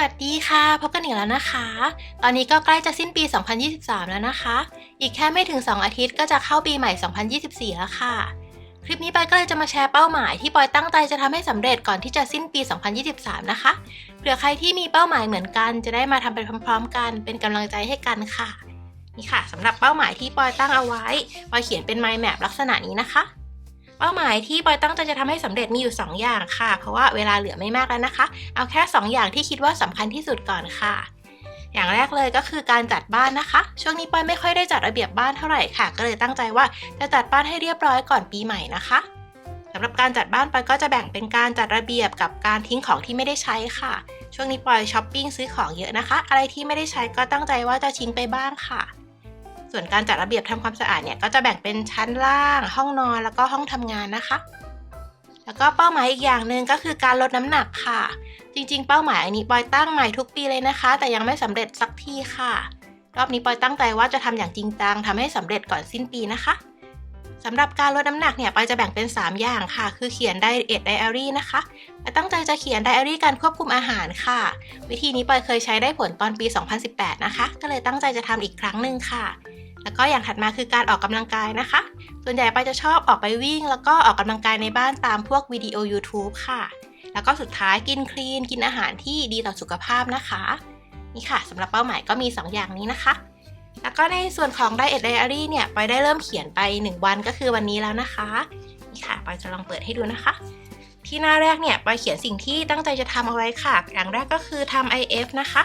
วัสดีค่ะ พบกันอีกแล้วนะคะ ตอนนี้ก็ใกล้จะสิ้นปี 2023 แล้วนะคะ อีกแค่ไม่ถึง 2 อาทิตย์ก็จะเข้าปีใหม่ 2024 แล้วค่ะ คลิปนี้ปอยก็เลยจะมาแชร์เป้าหมายที่ปอยตั้งใจจะทำให้สำเร็จก่อนที่จะสิ้นปี 2023 นะคะ เผื่อใครที่มีเป้าหมายเหมือนกัน จะได้มาทำไปพร้อมๆ กัน เป็นกำลังใจให้กันค่ะ นี่ค่ะสำหรับเป้าหมายที่ปอยตั้งเอาไว้ ปอยเขียนเป็น mind map ลักษณะนี้นะคะ เป้าหมายที่ปอยตั้งใจจะทำให้สำเร็จมีอยู่ 2 อย่างค่ะ เพราะว่าเวลาเหลือไม่มากแล้วนะคะ เอาแค่ 2 อย่างที่คิดว่าสำคัญที่สุดก่อนค่ะ อย่างแรกเลยก็คือการจัดบ้านนะคะ ช่วงนี้ปอยไม่ค่อยได้จัดระเบียบบ้านเท่าไหร่ค่ะ ก็เลยตั้งใจว่าจะจัดบ้านให้เรียบร้อยก่อนปีใหม่นะคะสำหรับการจัดบ้านปอยก็จะแบ่งเป็นการจัดระเบียบกับการทิ้งของที่ไม่ได้ใช้ค่ะ ช่วงนี้ปอยช้อปปิ้งซื้อของเยอะนะคะ อะไรที่ไม่ได้ใช้ก็ตั้งใจว่าจะทิ้งไปบ้างค่ะ ส่วนการจัดระเบียบทำความสะอาดเนี่ยก็จะแบ่งเป็นชั้นล่าง ห้องนอนแล้วก็ห้องทำงานนะคะ แล้วก็เป้าหมายอีกอย่างหนึ่งก็คือการลดน้ำหนักค่ะ จริง ๆ เป้าหมายอันนี้ปอยตั้งใหม่ทุกปีเลยนะคะ แต่ยังไม่สำเร็จสักทีค่ะ รอบนี้ปอยตั้งใจว่าจะทำอย่างจริงจังทำให้สำเร็จก่อนสิ้นปีนะคะสำหรับการลดน้ำหนักเนี่ยปอยจะแบ่งเป็น 3 อย่างค่ะ คือเขียนไดเอทไดอารี่นะคะปอยตั้งใจจะเขียนไดอารี่การควบคุมอาหารค่ะ วิธีนี้ปอยเคยใช้ได้ผลตอนปี 2018 นะคะ ก็เลยตั้งใจจะทำอีกครั้งหนึ่งค่ะ แล้วก็อย่างถัดมาคือการออกกำลังกายนะคะ ส่วนใหญ่ปจะชอบออกไปวิ่ง แล้วก็ออกกำลังกายในบ้านตามพวกวิดีโอ YouTube ค่ะ แล้วก็สุดท้ายกินคลีน กินอาหารที่ดีต่อสุขภาพนะคะ นี่ค่ะสำหรับเป้าหมายก็มี 2 อย่างนี้นะคะ แล้วก็ในส่วนของ Diet Diary เนี่ยไปได้เริ่มเขียนไป 1 วันก็คือวันนี้แล้วนะคะนี่ค่ะไปจะลองเปิดให้ดูนะคะ ที่หน้าแรกเนี่ยไปเขียนสิ่งที่ตั้งใจจะทำเอาไว้ค่ะ อย่างแรกก็คือทำ IF นะคะ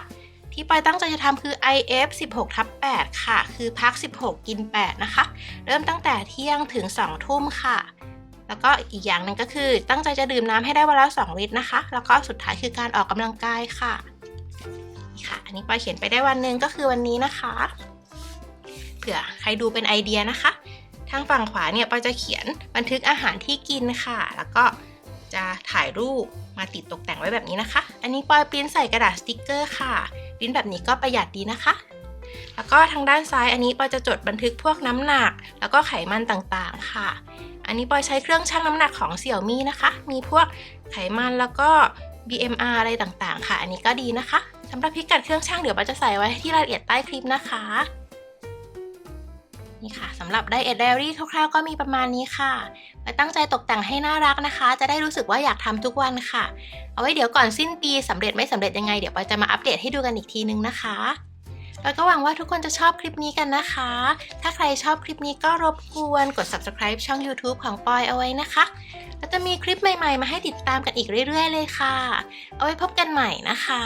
ที่ปอยตั้งใจจะทำคือ IF 16ทับ8ค่ะ คือพัก 16 กิน 8 นะคะ เริ่มตั้งแต่เที่ยงถึง 2 ทุ่มค่ะ แล้วก็อีกอย่างหนึ่งก็คือตั้งใจจะดื่มน้ำให้ได้วันละ2ลิตรนะคะ แล้วก็สุดท้ายคือการออกกำลังกายค่ะนี่ค่ะ อันนี้ปอยเขียนไปได้วันหนึ่งก็คือวันนี้นะคะ เผื่อใครดูเป็นไอเดียนะคะ ทางฝั่งขวาเนี่ยปอยจะเขียนบันทึกอาหารที่กินค่ะ แล้วก็จะถ่ายรูปมาติดตกแต่งไว้แบบนี้นะคะ อันนี้ปอยปริ้นใส่กระดาษสติกเกอร์ค่ะ ริ้นแบบนี้ก็ประหยัดดีนะคะ แล้วก็ทางด้านซ้ายอันนี้ปอยจะจดบันทึกพวกน้ำหนัก แล้วก็ไขมันต่างๆค่ะ อันนี้ปอยใช้เครื่องชั่งน้ำหนักของเสี่ยวมี่นะคะ มีพวกไขมันแล้วก็ BMR อะไรต่างๆ ค่ะ อันนี้ก็ดีนะคะสำหรับพิกัดเครื่องชั่งเดี๋ยวปอยจะใส่ไว้ที่รายละเอียดใต้คลิปนะคะ นี่ค่ะสำหรับไดเอทไดอารี่คร่าวๆก็มีประมาณนี้ค่ะ ไปตั้งใจตกแต่งให้น่ารักนะคะ จะได้รู้สึกว่าอยากทำทุกวันค่ะ เอาไว้เดี๋ยวก่อนสิ้นปีสำเร็จไม่สำเร็จยังไงเดี๋ยวปอยจะมาอัปเดตให้ดูกันอีกทีนึงนะคะแล้วก็หวังว่าทุกคนจะชอบคลิปนี้กันนะคะ ถ้าใครชอบคลิปนี้ก็รบกวนกด subscribe ช่อง YouTube ของปอยเอาไว้นะคะ แล้วจะมีคลิปใหม่ๆ มาให้ติดตามกันอีกเรื่อยๆ เลยค่ะ เอาไว้พบกันใหม่นะคะ